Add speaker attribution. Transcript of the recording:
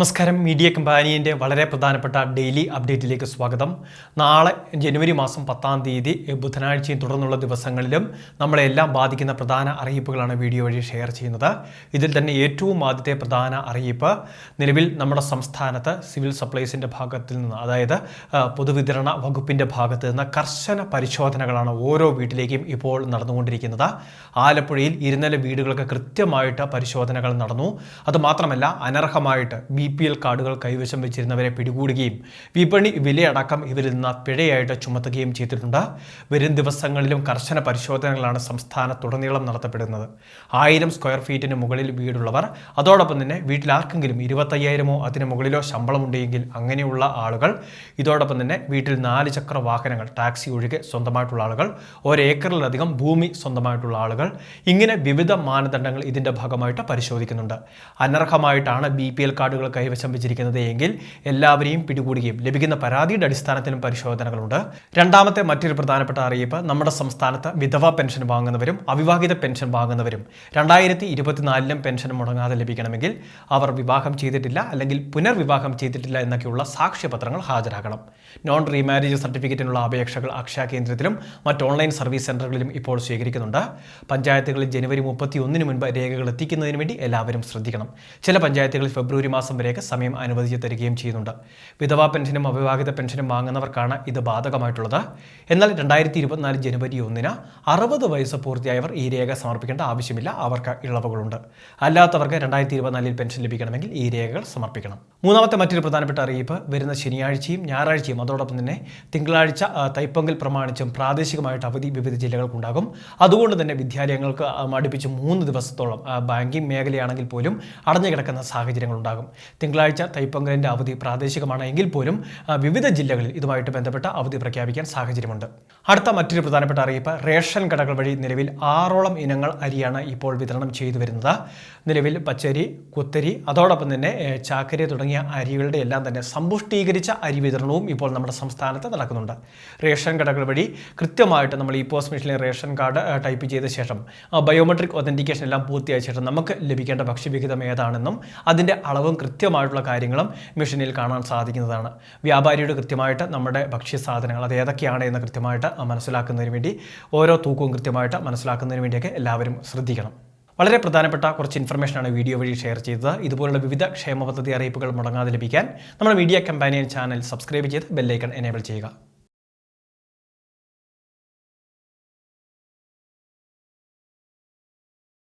Speaker 1: നമസ്കാരം. മീഡിയ കമ്പാനിയന്റെ വളരെ പ്രധാനപ്പെട്ട ഡെയിലി അപ്ഡേറ്റിലേക്ക് സ്വാഗതം. നാളെ ജനുവരി മാസം പത്താം തീയതി ബുധനാഴ്ചയും തുടർന്നുള്ള ദിവസങ്ങളിലും നമ്മളെല്ലാം ബാധിക്കുന്ന പ്രധാന അറിയിപ്പുകളാണ് വീഡിയോ വഴി ഷെയർ ചെയ്യുന്നത്. ഇതിൽ തന്നെ ഏറ്റവും ആദ്യത്തെ പ്രധാന അറിയിപ്പ് നിലവിൽ നമ്മുടെ സംസ്ഥാനത്ത് സിവിൽ സപ്ലൈസിന്റെ ഭാഗത്തിൽ നിന്ന് അതായത് പൊതുവിതരണ വകുപ്പിന്റെ ഭാഗത്ത് നിന്ന് കർശന പരിശോധനകളാണ് ഓരോ വീട്ടിലേക്കും ഇപ്പോൾ നടന്നുകൊണ്ടിരിക്കുന്നത്. ആലപ്പുഴയിൽ ഇരുനില വീടുകൾക്ക് കൃത്യമായിട്ട് പരിശോധനകൾ നടന്നു. അതുമാത്രമല്ല അനർഹമായിട്ട് ബി പി എൽ കാർഡുകൾ കൈവശം വെച്ചിരുന്നവരെ പിടികൂടുകയും വിപണി വിലയടക്കം ഇവരിൽ നിന്ന് പിഴയായിട്ട് ചുമത്തുകയും ചെയ്തിട്ടുണ്ട്. വരും ദിവസങ്ങളിലും കർശന പരിശോധനകളാണ് സംസ്ഥാനത്തുടനീളം നടത്തപ്പെടുന്നത്. ആയിരം സ്ക്വയർ ഫീറ്റിന് മുകളിൽ വീടുള്ളവർ അതോടൊപ്പം തന്നെ വീട്ടിൽ ആർക്കെങ്കിലും ഇരുപത്തയ്യായിരമോ അതിന് മുകളിലോ ശമ്പളമുണ്ടെങ്കിൽ അങ്ങനെയുള്ള ആളുകൾ ഇതോടൊപ്പം തന്നെ വീട്ടിൽ നാല് ചക്ര വാഹനങ്ങൾ ടാക്സി ഒഴികെ സ്വന്തമായിട്ടുള്ള ആളുകൾ ഒരേക്കറിലധികം ഭൂമി സ്വന്തമായിട്ടുള്ള ആളുകൾ ഇങ്ങനെ വിവിധ മാനദണ്ഡങ്ങൾ ഇതിന്റെ ഭാഗമായിട്ട് പരിശോധിക്കുന്നുണ്ട്. അനർഹമായിട്ടാണ് ബി പി എൽ കാർഡുകൾ കൈവശം വെച്ചിരിക്കുന്നത് എങ്കിൽ എല്ലാവരെയും പിടികൂടുകയും ലഭിക്കുന്ന പരാതിയുടെ അടിസ്ഥാനത്തിലും പരിശോധനകളുണ്ട്. രണ്ടാമത്തെ മറ്റൊരു പ്രധാനപ്പെട്ട അറിയിപ്പ് നമ്മുടെ സംസ്ഥാനത്ത് വിധവ പെൻഷൻ വാങ്ങുന്നവരും അവിവാഹിത പെൻഷൻ വാങ്ങുന്നവരും രണ്ടായിരത്തി ഇരുപത്തിനാലിലും പെൻഷൻ മുടങ്ങാതെ ലഭിക്കണമെങ്കിൽ അവർ വിവാഹം ചെയ്തിട്ടില്ല അല്ലെങ്കിൽ പുനർവിവാഹം ചെയ്തിട്ടില്ല എന്നൊക്കെയുള്ള സാക്ഷ്യപത്രങ്ങൾ ഹാജരാക്കണം നോൺ റീമാരേജ് സർട്ടിഫിക്കറ്റിനുള്ള അപേക്ഷകൾ അക്ഷയ കേന്ദ്രത്തിലും മറ്റ് ഓൺലൈൻ സർവീസ് സെന്ററുകളിലും ഇപ്പോൾ സ്വീകരിക്കുന്നുണ്ട്. പഞ്ചായത്തുകളിൽ ജനുവരി മുപ്പത്തി ഒന്നിന് മുൻപ് രേഖകൾ എത്തിക്കുന്നതിന് വേണ്ടി എല്ലാവരും ശ്രദ്ധിക്കണം. ചില പഞ്ചായത്തുകളിൽ ഫെബ്രുവരി മാസം വരെയൊക്കെ സമയം അനുവദിച്ച് തരികയും ചെയ്യുന്നുണ്ട്. വിധവാ പെൻഷനും അവിവാഹിത പെൻഷനും വാങ്ങുന്നവർക്കാണ് ഇത് ബാധകമായിട്ടുള്ളത്. എന്നാൽ രണ്ടായിരത്തി ഇരുപത്തിനാല് ജനുവരി ഒന്നിന് അറുപത് വയസ്സ് പൂർത്തിയായവർ ഈ രേഖ സമർപ്പിക്കേണ്ട ആവശ്യമില്ല. അവർക്ക് ഇളവുകളുണ്ട്. അല്ലാത്തവർക്ക് രണ്ടായിരത്തി ഇരുപത്തിനാലിൽ പെൻഷൻ ലഭിക്കണമെങ്കിൽ ഈ രേഖകൾ സമർപ്പിക്കണം. മൂന്നാമത്തെ മറ്റൊരു പ്രധാനപ്പെട്ട അറിയിപ്പ്. വരുന്ന ശനിയാഴ്ചയും ഞായറാഴ്ചയും അതോടൊപ്പം തന്നെ തിങ്കളാഴ്ച തൈപ്പൊങ്കിൽ പ്രമാണിച്ചും പ്രാദേശികമായിട്ട് അവധി വിവിധ ജില്ലകൾക്കുണ്ടാകും. അതുകൊണ്ട് തന്നെ വിദ്യാലയങ്ങൾക്ക് അടുപ്പിച്ച് മൂന്ന് ദിവസത്തോളം ബാങ്കിംഗ് മേഖലയാണെങ്കിൽ പോലും അടഞ്ഞു കിടക്കുന്ന സാഹചര്യങ്ങളുണ്ടാകും. തിങ്കളാഴ്ച തൈപ്പൊങ്കലിന്റെ അവധി പ്രാദേശികമാണ് എങ്കിൽ പോലും വിവിധ ജില്ലകളിൽ ഇതുമായിട്ട് ബന്ധപ്പെട്ട അവധി പ്രഖ്യാപിക്കാൻ സാഹചര്യമുണ്ട്. അടുത്ത മറ്റൊരു പ്രധാനപ്പെട്ട അറിയിപ്പ് റേഷൻ കടകൾ വഴി നിലവിൽ ആറോളം ഇനങ്ങൾ അരിയാണ് ഇപ്പോൾ വിതരണം ചെയ്തു വരുന്നത്. നിലവിൽ പച്ചരി കുത്തരി അതോടൊപ്പം തന്നെ ചാക്കരി തുടങ്ങിയ അരികളുടെ എല്ലാം തന്നെ സമ്പുഷ്ടീകരിച്ച അരി വിതരണവും ഇപ്പോൾ നമ്മുടെ സംസ്ഥാനത്ത് നടക്കുന്നുണ്ട്. റേഷൻ കടകൾ വഴി കൃത്യമായിട്ട് നമ്മൾ ഈ പോസ്റ്റ് മെഷീനിൽ റേഷൻ കാർഡ് ടൈപ്പ് ചെയ്ത ശേഷം ബയോമെട്രിക് ഒതന്റിക്കേഷൻ എല്ലാം പൂർത്തിയായ ശേഷം നമുക്ക് ലഭിക്കേണ്ട ഭക്ഷ്യവിഹിതം ഏതാണെന്നും അതിന്റെ അളവും കൃത്യമായിട്ടുള്ള കാര്യങ്ങളും മെഷീനിൽ കാണാൻ സാധിക്കുന്നതാണ്. വ്യാപാരിയുടെ കൃത്യമായിട്ട് നമ്മുടെ ഭക്ഷ്യസാധനങ്ങൾ അത് ഏതൊക്കെയാണ് എന്ന് കൃത്യമായിട്ട് മനസ്സിലാക്കുന്നതിന് വേണ്ടി ഓരോ തൂക്കവും കൃത്യമായിട്ട് മനസ്സിലാക്കുന്നതിന് വേണ്ടിയൊക്കെ എല്ലാവരും ശ്രദ്ധിക്കണം. വളരെ പ്രധാനപ്പെട്ട കുറച്ച് ഇൻഫർമേഷനാണ് വീഡിയോ വഴി ഷെയർ ചെയ്തത്. ഇതുപോലുള്ള വിവിധ ക്ഷേമ പദ്ധതി അറിയിപ്പുകൾ മുടങ്ങാതെ ലഭിക്കാൻ നമ്മുടെ മീഡിയ കമ്പാനിയൻ ചാനൽ സബ്സ്ക്രൈബ് ചെയ്ത് ബെല്ലൈക്കൺ എനേബിൾ ചെയ്യുക.